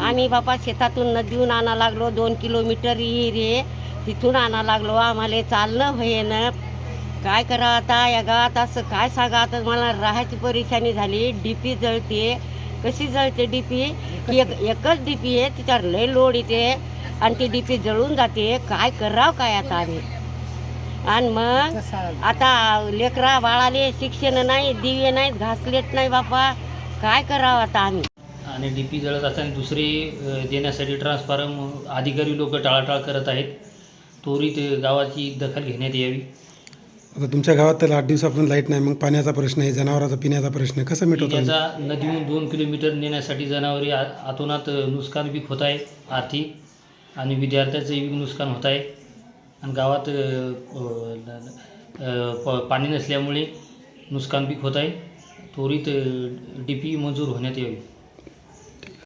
आम्ही बापा शेतातून नदीहून आणा लागलो दोन किलोमीटर विहीर आहे. तिथून आणा लागलो आम्हाला चालणं होईन काय करा आता या गावात असं काय सांगा आता मला राहायची परेशानी झाली. डीपी जळते. कशी जळते डीपी एक एकच डीपी आहे तिच्यावर लय लोड येते. आणि ती डीपी जळून जाते. काय करावं काय आता आम्ही? आणि मग आता लेकरा बाळाले शिक्षण नाही दिवे नाहीत घासलेट नाही बापा काय करावं आता आम्ही? आणि डी पी जळत असताना दुसरे देण्यासाठी ट्रान्सफॉर्म अधिकारी लोक टाळाटाळ करत आहेत. त्वरित गावाची दखल घेण्यात यावी. आता तुमच्या गावात तर आठ दिवसापासून लाइट नाही मग पाण्याचा प्रश्न आहे जनावरांचा पिण्याचा प्रश्न आहे. कसं मिटवतो पिण्याचा नदीहून दोन किलोमीटर नेण्यासाठी जनावरे आ- आतोनात नुकसान बी होत आहे आर्थिक. आणि विद्यार्थ्याचंही बी नुकसान होत आहे. आणि गावात अ, अ, अ, प- पाणी नसल्यामुळे नुकसान बी होत आहे. त्वरित डी पी मंजूर होण्यात यावी.